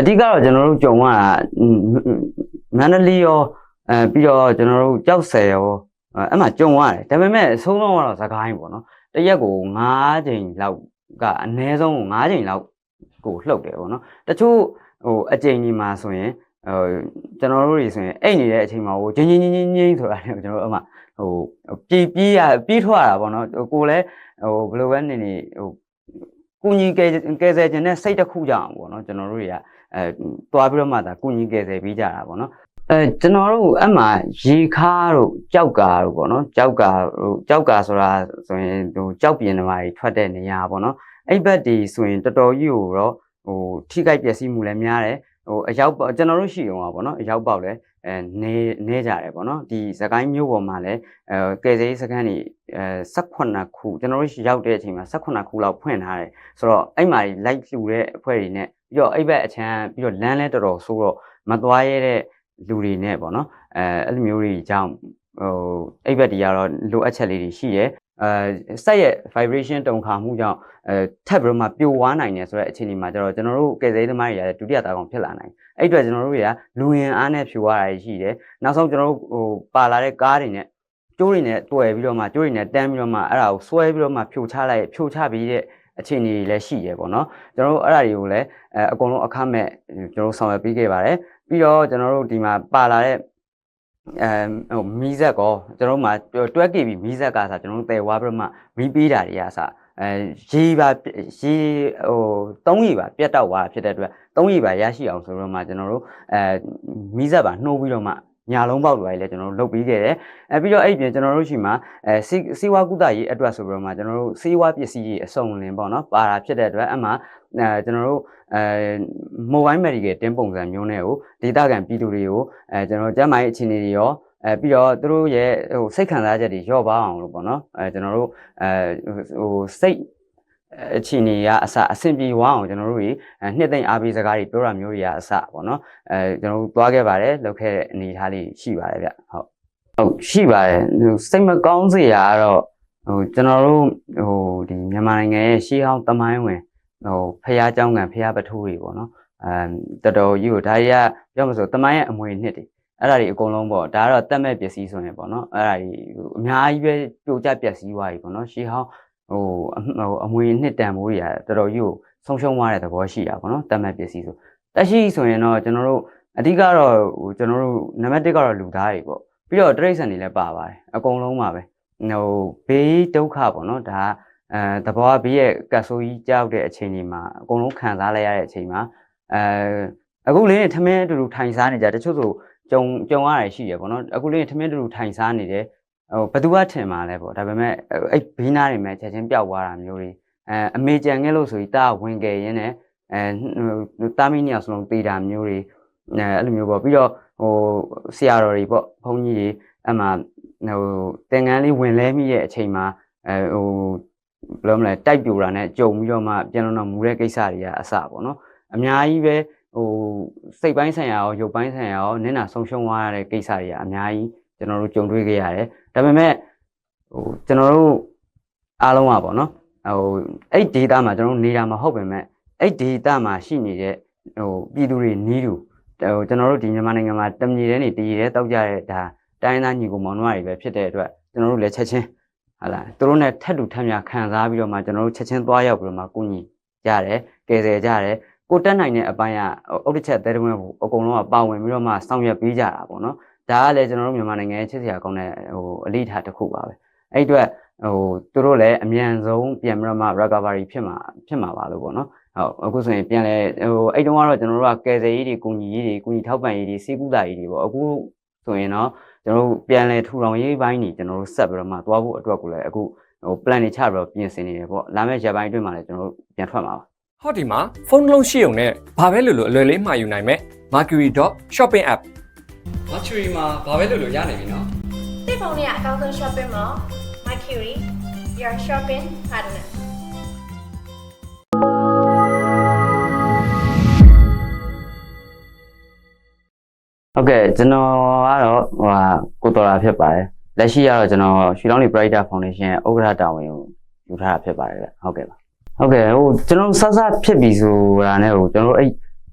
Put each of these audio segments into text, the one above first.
အဓိကတော့ကျွန်တော်တို့ကြုံရတာမန္တလေးရောအဲပြီးတော့ကျွန်တော်တို့ကြောက်ဆယ်ရောအဲအဲ့မှာကြုံရတယ်ဒါပေမဲ့အဆုံးဆုံးကတော့သခိုင်းပေါ့နော်တစ်ရက်ကို9ချိန်လောက်ကအနည်းဆုံး9ချိန်လောက်ကိုလှုပ်တယ်ပေါ့နော်တချို့ဟိုအချိန်ကြီးမှာဆိုရင်ဟိုကျွန်တော်တို့တွေဆိုရင်အိတ်နေတဲ့အချိန်မှာဟိုဂျင်းဂျင်းဂျင်းဂျင်းဆိုတာလည်းကျွန်တော်တို့အမှဟိုပြေးပြေးရပြေးထွက်ရတာပေါ့နော်ကိုလည်းဟိုဘယ်လိုပဲနေနေဟိုကုညီကဲကဲဆယ်ခြင်းနဲ့စိတ်တစ်ခုကြအောင်ပေါ့နော်ကျွန်တော်တို့တွေက အဲတွားပြီးတော့မှဒါကုညီကယ်ဆယ်ပေးကြတာပေါ့နော်အဲကျွန်တော်တို့အမှရေခါတို့ကြောက်ကာတို့ပေါ့နော်ကြောက်ကာတို့ကြောက်ကာဆိုတာဆိုရင်ဟိုကြောက်ပြင်းတွေမှာထွက်တဲ့နေရာပေါ့နော်အဲ့ဘက်ဒီဆိုရင်တော်တော်ကြီးကိုတော့ဟိုထိခိုက်ပျက်စီးမှုလည်းများတယ်ဟိုအရောက်ပေါက်ကျွန်တော်တို့ရှိအောင်ပါပေါ့နော်အရောက်ပေါက်လည်းအဲနေနေကြတယ်ပေါ့နော်ဒီစကိုင်းမျိုးပေါ်မှာလည်းအဲကယ်ဆယ်ရေးစခန်းတွေအဲ18ခုကျွန်တော်တို့ရောက်တဲ့အချိန်မှာ18ခုလောက်ဖွင့်ထားတယ်ဆိုတော့အဲ့မှာလိုက်လှူတဲ့အဖွဲ့တွေနဲ့ ပြီးတော့အဲ့ဘက်အချမ်းပြီးတော့လမ်းလဲတော်တော်ဆိုးတော့မသွားရတဲ့လူတွေနဲ့ပေါ့နော်အဲအဲ့လိုမျိုးတွေကြောင့်ဟိုအဲ့ဘက်တွေကတော့လိုအပ်ချက်လေးတွေရှိတယ်အဲစက်ရဲ့ vibration တုံခါမှုကြောင့်အဲထပ်ပြီးတော့မှပြိုဝါနိုင်တယ်ဆိုတဲ့အခြေအနေမှာကျတော့ကျွန်တော်တို့ကယ်ဆယ်ရေးသမားတွေရတဲ့ဒုတိယတာကောင်ဖြစ်လာနိုင်အဲ့အတွက်ကျွန်တော်တို့တွေကလူရင်အားနဲ့ဖြိုရတာရှိတယ်နောက်ဆုံးကျွန်တော်တို့ဟိုပါလာတဲ့ကားတွေနဲ့ကျိုးတွေနဲ့တွယ်ပြီးတော့မှကျိုးတွေနဲ့တန်းပြီးတော့မှအဲ့ဒါကိုဆွဲပြီးတော့မှဖြိုချလိုက်ဖြိုချပြီးတဲ့ အခြေအနေတွေလည်းရှိရပေါ့နော်ကျွန်တော်တို့အဲ့ဒါတွေကိုလည်းအဲအကုန်လုံးအခမဲ့ကျွန်တော်တို့ဆောင်ရွက်ပေးခဲ့ပါတယ်ပြီးတော့ကျွန်တော်တို့ဒီမှာပါလာတဲ့အဲဟိုမီးဇက်ကောကျွန်တော်တို့မှာတွဲ KB မီးဇက်ကစားကျွန်တော်တို့တယ်ဝါပြီးတော့မှမီးပေးတာတွေအစားအဲရေပါရေဟိုသုံးရေပါပြတ်တော့သွားဖြစ်တဲ့အတွက်သုံးရေပါရရှိအောင်ဆိုတော့မှကျွန်တော်တို့အဲမီးဇက်ပါနှိုးပြီးတော့မှ ညာလုံးပေါက်တွေလည်းကျွန်တော်တို့လုပ်ပြီးခဲ့တယ်အဲပြီးတော့အဲ့ပြင်ကျွန်တော်တို့ရှိမှာအဲစီစီဝါကုသရေးအတွက်ဆိုပြီးတော့မှကျွန်တော်တို့စီဝါပစ္စည်းကြီးအစုံလင်ပေါ့နော်ပါတာဖြစ်တဲ့အတွက်အမှအဲကျွန်တော်တို့အဲ mobile medical တင်းပုံစံမျိုးနဲ့ကိုဒေတာကန်ပြည်သူတွေကိုအဲကျွန်တော်ကျန်းမာရေးအခြေအနေတွေရောအဲပြီးတော့သူတို့ရဲ့ဟိုစိတ်ခံစားချက်တွေလျော့ပါအောင်လို့ပေါ့နော်အဲကျွန်တော်တို့အဲဟိုစိတ် အခြေအနေကအစအဆင်ပြေဝအောင်ကျွန်တော်တို့တွေနှစ်သိမ့်အားပေးစကားတွေပြောတာမျိုးတွေကအစပေါ့နော်အဲကျွန်တော်တို့သွားခဲ့ပါတယ်လုပ်ခဲ့တဲ့အနေအထားလေးရှိပါတယ်ဗျဟုတ်ဟုတ်ရှိပါတယ်ဟိုစိတ်မကောင်းစရာကတော့ဟိုကျွန်တော်တို့ဟိုဒီမြန်မာနိုင်ငံရဲ့ရှေးဟောင်းတမိုင်းဝင်ဟိုဖះเจ้าငံဖះပထိုးတွေပေါ့နော်အဲတော်တော်ကြီးကိုဒါတွေကပြောမဆိုတမိုင်းရဲ့အမွေနှစ်တွေအဲ့ဒါတွေအကုန်လုံးပေါ့ဒါကတော့တက်မဲ့ပစ္စည်းဆိုရင်ပေါ့နော်အဲ့ဒါတွေအများကြီးပဲပြိုကျပျက်စီးသွားပြီပေါ့နော်ရှေးဟောင်း ဟိုဟိုအမွေနှစ်တန်မိုးတွေကတော်တော်ကြီးကိုဆုံးရှုံးသွားတဲ့သဘောရှိတာပေါ့နော်တက်မဲ့ပစ္စည်းဆိုတက်ရှိဆိုရင်တော့ကျွန်တော်တို့အဓိကတော့ဟိုကျွန်တော်တို့နံပါတ်1ကတော့လူသားတွေပေါ့ပြီးတော့တရိတ်ဆန်တွေလည်းပါပါတယ်အကုန်လုံးပါပဲဟိုဘေးဒုက္ခပေါ့နော်ဒါအဲတဘောဘေးရဲ့ကတ်ဆိုးကြီးကြောက်တဲ့အချိန်ဒီမှာအကုန်လုံးခံစားလိုက်ရတဲ့အချိန်မှာအဲအခုလေးနဲ့ထမင်းအတူတူထိုင်စားနေကြတချို့ဆိုကြုံကြုံရတာရှိရပေါ့နော်အခုလေးနဲ့ထမင်းအတူတူထိုင်စားနေတယ် ဟိုဘသူကထင်မှာလဲပေါ့ဒါပေမဲ့အဲ့ဘေးနားတွေမှာချက်ချင်းပျောက်သွားတာမျိုးတွေအဲအမေကြံခဲ့လို့ဆိုပြီးတာဝင်ကြရင်းနဲ့အဲတာမီနီယာစလုံးတေးတာမျိုးတွေအဲအဲ့လိုမျိုးပေါ့ပြီးတော့ဟိုဆရာတော်တွေပေါ့ဘုန်းကြီးတွေအမှဟိုတင်ငန်းလေးဝင်လဲမိရဲ့အချိန်မှာအဲဟိုဘယ်လိုမလဲတိုက်ပြူတာနဲ့ကြုံပြီးတော့မှပြန်တော့မူတဲ့ကိစ္စတွေကအစပေါ့နော်အများကြီးပဲဟိုစိတ်ပိုင်းဆိုင်ရာရောရုပ်ပိုင်းဆိုင်ရာရောနင့်နာဆုံးရှုံးသွားရတဲ့ကိစ္စတွေကအများကြီး ကျွန်တော်တို့ကြုံတွေ့ခဲ့ရတယ်ဒါပေမဲ့ဟိုကျွန်တော်တို့အားလုံးอ่ะပေါ့နော်ဟိုအဲ့ data မှာကျွန်တော်တို့နေတာမဟုတ်ပေမဲ့အဲ့ data မှာရှိနေတဲ့ဟိုပြည်သူတွေနီးတူဟိုကျွန်တော်တို့ဒီမြန်မာနိုင်ငံမှာတမြေတဲ့နေတည်ရဲတောက်ကြတဲ့ဒါတိုင်းသားညီကိုမောင်နှမတွေပဲဖြစ်တဲ့အတွက်ကျွန်တော်တို့လည်းချက်ချင်းဟာလားသူတို့နဲ့ထက်တူထက်မြခံစားပြီးတော့မှကျွန်တော်တို့ချက်ချင်းသွားရောက်ပြီးတော့မှကိုညီကြတယ်ကယ်ဆယ်ကြတယ်ကိုတက်နိုင်တဲ့အပိုင်းကအုတ်တစ်ချက်သဲတမွဲအကုန်လုံးကပါဝင်ပြီးတော့မှဆောင်ရွက်ပေးကြတာပေါ့နော် ဒါကလည်းကျွန်တော်တို့မြန်မာနိုင်ငံရဲ့ချစ်စရာကောင်းတဲ့ဟိုအလေးထားတစ်ခုပါပဲအဲ့အတွက်ဟိုသူတို့လည်းအမြန်ဆုံးပြန်ပြီးတော့မှ recovery ဖြစ်မှာဖြစ်မှာပါလို့ပေါ့နော်ဟုတ်အခုဆိုရင်ပြန်လဲဟိုအဲ့တုန်းကတော့ကျွန်တော်တို့ကကယ်ဆယ်ရေးတွေကုညီရေးတွေကုညီထောက်ပံ့ရေးတွေစေကူတာရေးတွေပေါ့အခုဆိုရင်တော့ကျွန်တော်တို့ပြန်လဲထူထောင်ရေးပိုင်းနေကျွန်တော်တို့ဆက်ပြီးတော့မှသွားဖို့အတွက်ကိုလည်းအခုဟို plan တွေချပြီးတော့ပြင်ဆင်နေတယ်ပေါ့လာမယ့်ရက်ပိုင်းအတွင်းမှာလည်းကျွန်တော်တို့ပြန်ထွက်မှာပါဟောဒီမှာဖုန်းလုံးရှိုံနဲ့ဘာပဲလို့လို့အလွယ်လေးမှာယူနိုင်မဲ့ mercury.shopping app mercury မှာဘာပဲလို့လို့ရနိုင်ပြီနော်တိတ်ဖုန်းလေးကအကောင်းဆုံး shopping mall Mercury your shopping partner ဟုတ်ကဲ့ကျွန်တော်ကတော့ဟိုဟာကိုတော်တာဖြစ်ပါတယ်လက်ရှိကတော့ကျွန်တော်ရွှေလောင်းလီ Brighter Foundation ရဲ့ဥက္ကဋ္ဌတာဝန်ကိုယူထားတာဖြစ်ပါတယ်ဗျဟုတ်ကဲ့ပါဟုတ်ကဲ့ဟိုကျွန်တော်ဆဆဖြစ်ပြီဆိုတာနဲ့ဟိုကျွန်တော်အဲ့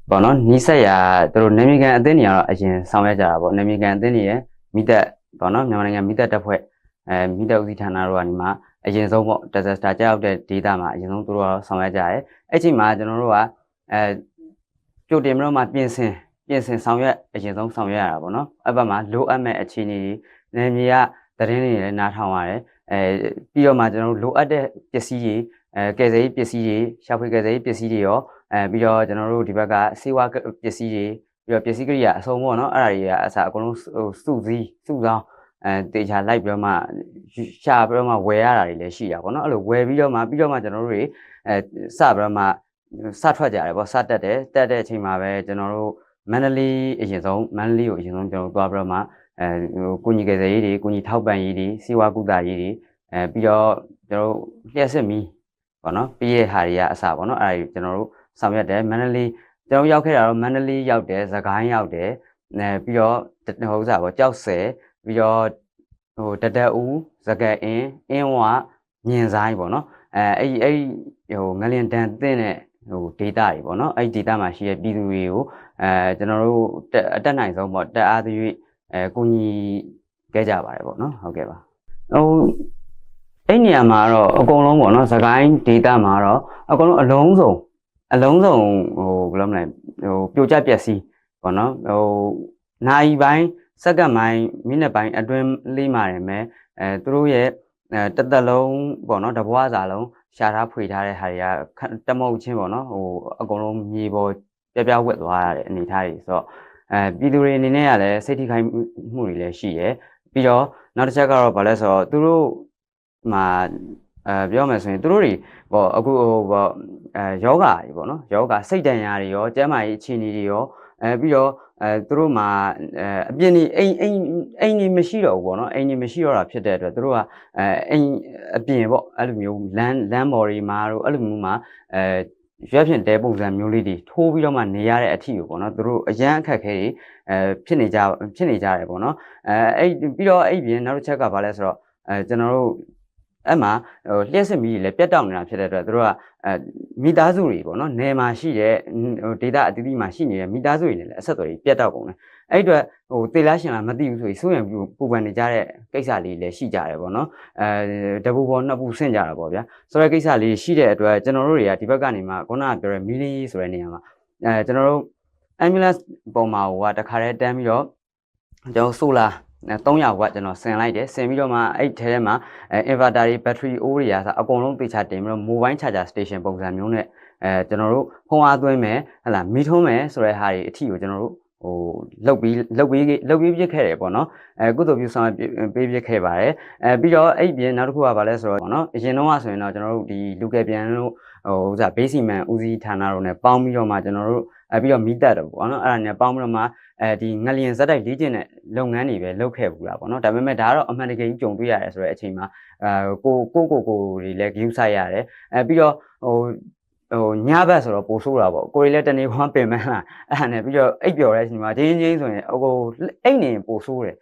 ပေါ့နော်နီးစက်ရာသူတို့နေမီကန်အသင်းတွေကတော့အရင်ဆောင်ရွက်ကြတာပေါ့နေမီကန်အသင်းတွေရဲ့မိသက်ပေါ့နော်မြန်မာနိုင်ငံမိသက်တပ်ဖွဲ့အဲမိသက်ဦးစီးဌာနတို့ကနေမှအရင်ဆုံးပေါ့ disaster ကြောက်တဲ့ data မှာအရင်ဆုံးသူတို့ကတော့ဆောင်ရွက်ကြရဲအဲ့ချိန်မှာကျွန်တော်တို့ကအဲကြိုတင်ပြီးတော့မှပြင်ဆင်ပြင်ဆင်ဆောင်ရွက်အရင်ဆုံးဆောင်ရွက်ရတာပေါ့နော်အဲ့ဘက်မှာလိုအပ်မဲ့အခြေအနေတွေနေမြေကသတင်းတွေလည်းနားထောင်ရတယ်အဲပြီးတော့မှကျွန်တော်တို့လိုအပ်တဲ့ပစ္စည်းတွေအဲကယ်ဆယ်ရေးပစ္စည်းတွေရှာဖွေကယ်ဆယ်ရေးပစ္စည်းတွေရော အဲပြီးတော့ကျွန်တော်တို့ဒီဘက်ကစေဝါပစ္စည်းတွေပြီးတော့ပစ္စည်းကိရိယာအစုံပေါ့နော်အဲ့ဒါတွေကအစားအကုန်လုံးဟိုစုစည်းစုဆောင်းအဲတေချာလိုက်ပြီးတော့မှရှာပြီးတော့မှဝယ်ရတာတွေလည်းရှိတာပေါ့နော်အဲ့လိုဝယ်ပြီးတော့မှပြီးတော့မှကျွန်တော်တို့တွေအဲစပြီးတော့မှစထွက်ကြတယ်ပေါ့စတက်တယ်တက်တဲ့အချိန်မှာပဲကျွန်တော်တို့မန္တလေးအရင်ဆုံးမန္တလေးကိုအရင်ဆုံးကျွန်တော်တို့သွားပြီးတော့မှအဲဟိုကုညီကယ်ဆယ်ရေးတွေကုညီထောက်ပံ့ရေးတွေစေဝါကုသရေးတွေအဲပြီးတော့ကျွန်တော်တို့လျှက်စစ်မီးပေါ့နော်ပြီးရဲ့ဟာတွေကအစားပေါ့နော်အဲ့ဒါတွေကျွန်တော်တို့ ဆောင်ရွက်တယ်မန္တလေးကျွန်တော်ရောက်ခဲ့တာတော့မန္တလေးရောက်တယ်သခိုင်းရောက်တယ်အဲပြီးတော့တဟိုဥစားပေါ့ကြောက်ဆယ်ပြီးတော့ဟိုတတက်ဦးသကက်အင်းအင်းဝညင်ဆိုင်ပေါ့နော်အဲအဲ့ဒီအဲ့ဒီဟိုငလျင်တန်တင်းတဲ့ဟို data တွေပေါ့နော်အဲ့ဒီ data မှာရှိတဲ့ပြည်သူတွေကိုအဲကျွန်တော်တို့တက်အတက်နိုင်ဆုံးပေါ့တက်အားသရွေ့အဲကိုညီခဲ့ကြပါတယ်ပေါ့နော်ဟုတ်ကဲ့ပါဟိုအဲ့နေရာမှာတော့အကုန်လုံးပေါ့နော်သခိုင်း data မှာတော့အကုန်လုံးအလုံးစုံ အလုံးစုံဟိုဘယ်လိုမလဲဟိုပြိုကျပျက်စီးပေါ့နော်ဟိုနိုင်ပိုင်းစက္ကန့်ပိုင်းမိနစ်ပိုင်းအတွင်းလေးမှာတယ်မဲ့အဲသူတို့ရဲ့အဲတစ်သက်လုံးပေါ့နော်တဘွားစာလုံးရှာထားဖွေထားတဲ့ဟာတွေကခတမုတ်ချင်းပေါ့နော်ဟိုအကုန်လုံးမြေပေါ်ပြပြဝက်သွားရတဲ့အနေအထားတွေဆိုတော့အဲပြည်သူတွေအနေနဲ့ကလည်းစိတ်ထိခိုက်မှုတွေလည်းရှိရယ်ပြီးတော့နောက်တစ်ချက်ကတော့ဗာလဲဆိုတော့သူတို့မှာ အဲပြောမယ်ဆိုရင်သူတို့တွေပေါ့အခုဟိုပေါ့အဲယောဂတွေပေါ့နော်ယောဂစိတ်တန်ရာတွေရောကျန်းမာရေးအခြေအနေတွေရောအဲပြီးတော့အဲသူတို့မှာအဲအပြင်းနေအိမ်အိမ်အိမ်နေမရှိတော့ဘူးပေါ့နော်အိမ်နေမရှိတော့တာဖြစ်တဲ့အတွက်သူတို့ကအဲအိမ်အပြင်ပေါ့အဲ့လိုမျိုးလမ်းလမ်းပေါ်တွေမှာတို့အဲ့လိုမျိုးမှာအဲရွက်ဖြင့်တဲပုံစံမျိုးလေးတွေထိုးပြီးတော့မှနေရတဲ့အထီကိုပေါ့နော်သူတို့အရန်အခက်ခဲတွေအဲဖြစ်နေကြဖြစ်နေကြတယ်ပေါ့နော်အဲအဲ့ပြီးတော့အဲ့ပြင်နောက်တစ်ချက်ကဘာလဲဆိုတော့အဲကျွန်တော်တို့ အဲ့မှာဟိုလျှက်စစ်မီးတွေလည်းပြတ်တောက်နေတာဖြစ်တဲ့အတွက်သူတို့ကအဲမိသားစုတွေပေါ့နော်နယ်မှာရှိတဲ့ဟိုဒေတာအသီးသီးမှာရှိနေတဲ့မိသားစုတွေနဲ့လည်းအဆက်အသွယ်တွေပြတ်တောက်ကုန်တယ်အဲ့အတွက်ဟိုတေလားရှင်လားမသိဘူးဆိုရင်စိုးရင်ပူပန်နေကြတဲ့ကိစ္စလေးလည်းရှိကြတယ်ပေါ့နော်အဲတပူပေါ်နှစ်ပူဆင့်ကြတာပေါ့ဗျာဆိုတဲ့ကိစ္စလေးရှိတဲ့အတွက်ကျွန်တော်တို့တွေကဒီဘက်ကနေမှခုနကပြောတဲ့မီလီဆိုတဲ့နေရာမှာအဲကျွန်တော်တို့ ambulance ပုံမှာဟိုကတခါတည်းတန်းပြီးတော့ကျွန်တော်ဆိုလာ 300ဝတ်ကျွန်တော်ဆင်လိုက်တယ်ဆင်ပြီးတော့မှအဲ့ထဲထဲမှာအဲ inverter တွေ battery O တွေရာဆိုအကုန်လုံးသေချာတင်ပြီးတော့ mobile charger station ပုံစံမျိုးနဲ့အဲကျွန်တော်တို့ဖုန်းအားသွင်းမယ်ဟလာမီထုံးမယ်ဆိုတဲ့ဟာတွေအထီကိုကျွန်တော်တို့ဟိုလုတ်ပြီးလုတ်ပြီးလုတ်ပြီးပြစ်ခဲ့တယ်ပေါ့နော်အဲကုသိုလ်ပြုဆောင်ပေးပြစ်ခဲ့ပါတယ်အဲပြီးတော့အဲ့ပြင်နောက်တစ်ခုကဘာလဲဆိုတော့ပေါ့နော်အရင်တော့ဆိုရင်တော့ကျွန်တော်တို့ဒီလူကယ်ပြန်လို့ဟိုဥစား basic man ဦးစီးဌာနတို့ ਨੇ ပေါင်းပြီးတော့မှကျွန်တော်တို့အဲပြီးတော့မီတက်တယ်ပေါ့နော်အဲ့ဒါ ਨੇ ပေါင်းပြီးတော့မှ အဲဒီငလျင်ဇက်တိုက်လေ့ကျင့်တဲ့လုပ်ငန်းတွေပဲလုပ်ခဲ့ဘူးလားပေါ့နော်ဒါပေမဲ့ဒါကတော့အမှန်တကယ်ကြီးကြုံတွေ့ရတယ်ဆိုတဲ့အချိန်မှာအဲကိုကိုကိုကိုတွေလည်း view ဆိုင်ရတယ်အဲပြီးတော့ဟိုဟိုညဘက်ဆိုတော့ပိုဆိုးတာပေါ့ကိုရီလည်းတနေခွန်းပင်မန်းလာအဲ့ဒါနဲ့ပြီးတော့အိပ်ပျော်တဲ့အချိန်မှာချင်းချင်းဆိုရင်ဟိုအိတ်နေပိုဆိုးတယ်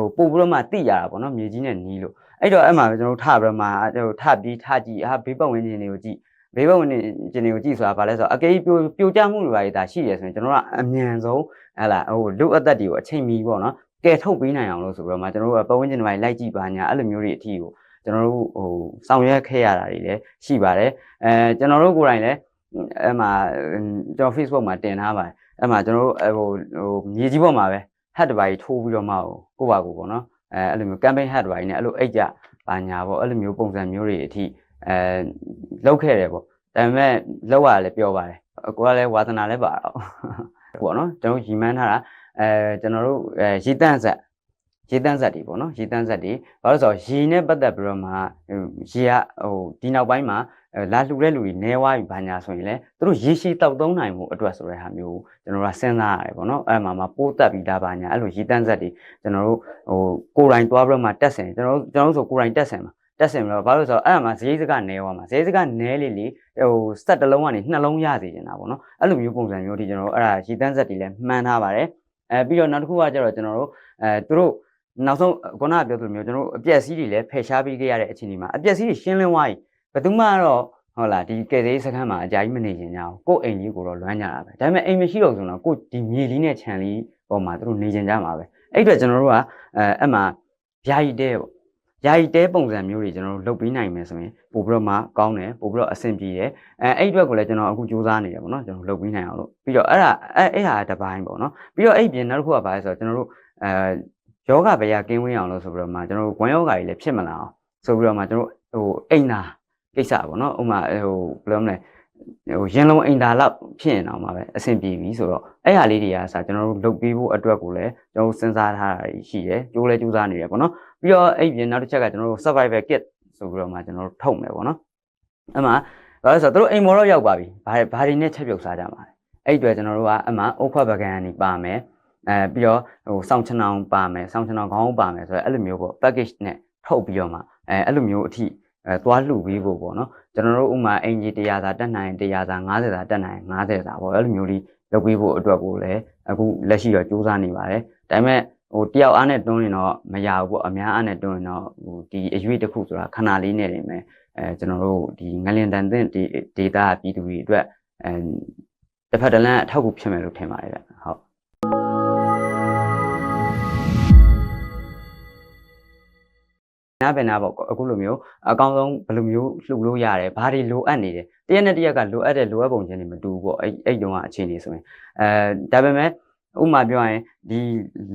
ဟိုပို့ပြီးတော့မှတိရတာပေါ့နော်မြေကြီးနဲ့နီးလို့အဲ့တော့အဲ့မှာကျွန်တော်တို့ထပြီးတော့မှဟိုထပြီးထကြည့်အာဘေးပတ်ဝန်းကျင်တွေကိုကြည့် ဘေးဘက်ဝင်ကျင်တွေကိုကြည့်ဆိုတာဗာလဲဆိုတော့အကေးပြိုပြိုကျမှုတွေပါဒါရှိရဆိုရင်ကျွန်တော်ကအမြန်ဆုံးဟလာဟိုလူအသက်တွေကိုအချိန်မီပေါ့နော်ကဲထုတ်ပေးနိုင်အောင်လို့ဆိုပြီးတော့မှကျွန်တော်တို့ကပတ်ဝန်းကျင်တွေပါလိုက်ကြည့်ပါညာအဲ့လိုမျိုးတွေအထီကိုကျွန်တော်တို့ဟိုဆောင်ရွက်ခဲ့ရတာတွေလည်းရှိပါတယ်အဲကျွန်တော်တို့ကိုယ်တိုင်လည်းအဲ့မှာကျွန်တော် Facebook မှာတင်ထားပါတယ်အဲ့မှာကျွန်တော်တို့ဟိုဟိုမြေကြီးပေါ်မှာပဲ hat တစ်ပါးကြီးထိုးပြီးတော့မှကိုပါကိုပေါ့နော်အဲအဲ့လိုမျိုး campaign hat တစ်ပါးကြီးနဲ့အဲ့လိုအိတ်ကြပါညာပေါ့အဲ့လိုမျိုးပုံစံမျိုးတွေအထိ အဲလောက်ခဲ့တယ်ပေါ့ဒါပေမဲ့လောက်ရလည်းပြောပါတယ်ကိုကလည်းဝါသနာလည်းပါတော့ပေါ့နော်ကျွန်တော်ရီမန်းထားတာအဲကျွန်တော်တို့အဲရေတန့်ဆက်ရေတန့်ဆက်တွေပေါ့နော်ရေတန့်ဆက်တွေဘာလို့ဆိုတော့ရေနဲ့ပတ်သက်ပြီးတော့မှရေကဟိုဒီနောက်ပိုင်းမှာလာလှူတဲ့လူတွေနေဝါးပြီဘာညာဆိုရင်လေသူတို့ရေရှိတောက်သုံးနိုင်မှုအတွက်ဆိုတဲ့ဟာမျိုးကျွန်တော်တို့စဉ်းစားရတယ်ပေါ့နော်အဲ့မှာမှာပိုးတက်ပြီးသားဘာညာအဲ့လိုရေတန့်ဆက်တွေကျွန်တော်တို့ဟိုကိုယ်တိုင်တွားပြီးတော့မှတက်ဆင်ကျွန်တော်တို့ကျွန်တော်တို့ဆိုကိုယ်တိုင်တက်ဆင်မှာ တက်ဆင်ပြီးတော့ဘာလို့ဆိုတော့အဲ့မှာဇေယိစကနေဝါမှာဇေယိစကနဲလေးလေးဟိုစက်တစ်လုံးကနေနှလုံးရစီနေတာပေါ့နော်အဲ့လိုမျိုးပုံစံမျိုးဒီကျွန်တော်တို့အဲ့ဒါရေတန့်ဆက်တွေလည်းမှန်းထားပါတယ်အဲပြီးတော့နောက်တစ်ခုကကျတော့ကျွန်တော်တို့အဲသူတို့နောက်ဆုံးခုနကပြောသလိုမျိုးကျွန်တော်တို့အပြက်စီးတွေလည်းဖယ်ရှားပေးခဲ့ရတဲ့အခြေအနေမှာအပြက်စီးတွေရှင်းလင်းသွားပြီဘယ်သူမှတော့ဟုတ်လားဒီကယ်သေးစခန်းမှာအကြာကြီးမနေချင်ကြအောင်ကိုယ့်အိမ်ကြီးကိုတော့လွမ်းကြတာပဲဒါပေမဲ့အိမ်မရှိတော့ဆိုတော့ကိုယ့်ဒီမြေလေးနဲ့ခြံလေးပေါ်မှာသူတို့နေချင်ကြမှာပဲအဲ့အတွက်ကျွန်တော်တို့ကအဲအဲ့မှာယာယီတဲပေါ့ ယာယီတဲပုံစံမျိုးတွေကျွန်တော်တို့လုပ်ပေးနိုင်မယ်ဆိုရင်ပို့ပြီးတော့မှကောင်းတယ်ပို့ပြီးတော့အဆင်ပြေတယ်အဲအဲ့အတွက်ကိုလည်းကျွန်တော်အခုစူးစမ်းနေတယ်ပေါ့နော်ကျွန်တော်လုပ်ပေးနိုင်အောင်လို့ပြီးတော့အဲ့ဒါအဲ့အဲ့ဟာတစ်ပိုင်းပေါ့နော်ပြီးတော့အဲ့ပြင်နောက်တစ်ခုကဘာလဲဆိုတော့ကျွန်တော်တို့အဲယောဂဗျာကင်းဝင်းအောင်လို့ဆိုပြီးတော့မှကျွန်တော်တို့ဝမ်းယောဂကြီးလည်းဖြစ်မလာအောင်ဆိုပြီးတော့မှကျွန်တော်တို့ဟိုအိမ်နာကိစ္စပေါ့နော်ဥပမာဟိုဘယ်လိုမလဲ ဟိုရင်လုံးအိမ်သာလောက်ဖြစ်ရင်တော့မှာပဲအဆင်ပြေပြီဆိုတော့အဲ့ဟာလေးတွေကဆာကျွန်တော်တို့လုပ်ပြီးဖို့အတွက်ကိုလည်းကျွန်တော်တို့စဉ်းစားထားတာရှိတယ်ကြိုးလဲကြိုးစားနေတယ်ပေါ့နော်ပြီးတော့အဲ့ပြင်နောက်တစ်ချက်ကကျွန်တော်တို့ survival kit ဆိုပြီးတော့မှကျွန်တော်တို့ထုတ်မယ်ပေါ့နော်အဲ့မှာဘာလို့လဲဆိုတော့တို့အိမ်မော်တော့ရောက်ပါပြီဘာဘာတွေနဲ့ချက်ပြုတ်စားကြမှာလဲအဲ့အတွက်ကျွန်တော်တို့ကအမှအုတ်ခွက်ပကံကနေပါမယ်အဲပြီးတော့ဟိုစောင်းချနောင်ပါမယ်စောင်းချနောင်ခေါင်းပါမယ်ဆိုတော့အဲ့လိုမျိုးပေါ့ package နဲ့ထုတ်ပြီးတော့မှအဲအဲ့လိုမျိုးအထိအဲသွားလှူပြီးဖို့ပေါ့နော် ကျွန်တော်တို့ဥမာအင်ဂျီ100စာတက်နိုင်100စာ90စာတက်နိုင်90စာပေါ့အဲ့လိုမျိုးလေးလုပ်ပြီးဖို့အတွက်ကိုလည်းအခုလက်ရှိတော့စူးစမ်းနေပါတယ်ဒါပေမဲ့ဟိုတယောက်အားနဲ့တွန်းရင်တော့မရဘူးပေါ့အများအားနဲ့တွန်းရင်တော့ဟိုဒီအရွေးတစ်ခုဆိုတာခဏလေးနဲ့နေမယ်အဲကျွန်တော်တို့ဒီငလင်တန်တဲ့ဒီ data ပြည်သူတွေအတွက်အဲတစ်ဖက်တစ်လမ်းအထောက်အကူဖြစ်မယ်လို့ထင်ပါတယ်ဗျဟုတ် နားပဲနားပေါ့အခုလိုမျိုးအကောင်းဆုံးဘယ်လိုမျိုးလှုပ်လို့ရတယ်ဘာတွေလိုအပ်နေတယ်တရက်နဲ့တရက်ကလိုအပ်တဲ့လိုအပ်ပုံချင်းတွေမတူဘူးပေါ့အဲ့အဲ့တုန်းကအခြေအနေဆိုရင်အဲဒါပေမဲ့ဥပမာပြောရရင်ဒီ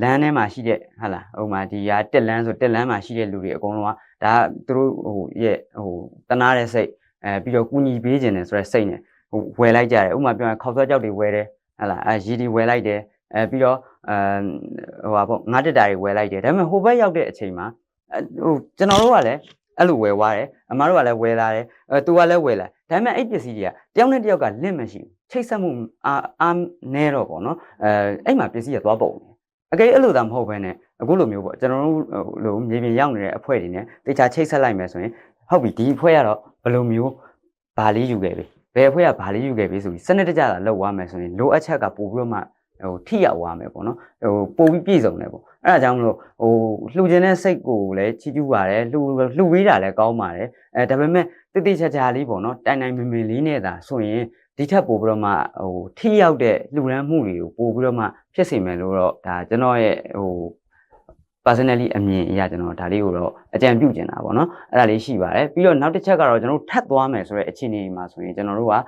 လမ်းထဲမှာရှိတဲ့ဟာလားဥပမာဒီကတက်လန်းဆိုတက်လန်းမှာရှိတဲ့လူတွေအကုန်လုံးကဒါကသူတို့ဟိုရဲ့ဟိုတနာတဲ့စိတ်အဲပြီးတော့ကူညီပေးခြင်းတယ်ဆိုတဲ့စိတ်နဲ့ဟိုဝယ်လိုက်ကြတယ်ဥပမာပြောရင်ခေါက်ဆွဲကြောက်တွေဝယ်တယ်ဟာလားအဲရီဒီဝယ်လိုက်တယ်အဲပြီးတော့အဲဟိုပါပေါ့ငါးတက်တာတွေဝယ်လိုက်တယ်ဒါပေမဲ့ဟိုဘက်ရောက်တဲ့အချိန်မှာအဲ ဟိုကျွန်တော်တို့ကလည်းအဲ့လိုဝယ်သွားတယ်အမားတို့ကလည်းဝယ်လာတယ်အဲသူကလည်းဝယ်လာဒါပေမဲ့အဲ့ပစ္စည်းတွေကတယောက်နဲ့တယောက်ကလင့်မရှိဘူးချိတ်ဆက်မှုအာအာနဲတော့ပေါ့နော်အဲအဲ့မှာပစ္စည်းကသွားပုံတယ်အကယ်အဲ့လိုသာမဟုတ်ဘဲနဲ့အခုလိုမျိုးပေါ့ကျွန်တော်တို့ဟိုလိုမြေပြင်ရောက်နေတဲ့အဖွဲ့တွေနဲ့တေချာချိတ်ဆက်လိုက်မယ်ဆိုရင်ဟုတ်ပြီဒီအဖွဲ့ကတော့ဘယ်လိုမျိုးဘာလေးယူခဲ့ပြီဘယ်အဖွဲ့ကဘာလေးယူခဲ့ပြီဆိုပြီးစနစ်တကျတာလောက်သွားမယ်ဆိုရင်လိုအပ်ချက်ကပို့ပြီးတော့မှဟိုထိရောက်သွားမယ်ပေါ့နော်ဟိုပို့ပြီးပြည့်စုံတယ်ပေါ့ အဲ့ဒါကြောင့်မလို့ဟိုလှူခြင်းတဲ့စိတ်ကိုလည်းချီးကျူးပါတယ်လှူလှူပေးတာလည်းကောင်းပါတယ်အဲဒါပေမဲ့တိတိကျကျလေးပေါ့နော်တိုင်တိုင်မင်မင်လေးနဲ့သာဆိုရင်ဒီထက်ပိုပြီးတော့မှဟိုထိရောက်တဲ့လှူဒန်းမှုတွေကိုပို့ပြီးတော့မှဖြစ်စေမယ်လို့တော့ဒါကျွန်တော်ရဲ့ဟို personally အမြင်အရကျွန်တော်ဒါလေးကိုတော့အကြံပြုကျင်တာပေါ့နော်အဲ့ဒါလေးရှိပါတယ်ပြီးတော့နောက်တစ်ချက်ကတော့ကျွန်တော်တို့ထပ်သွားမယ်ဆိုတဲ့အခြေအနေမှာဆိုရင်ကျွန်တော်တို့ကအဲ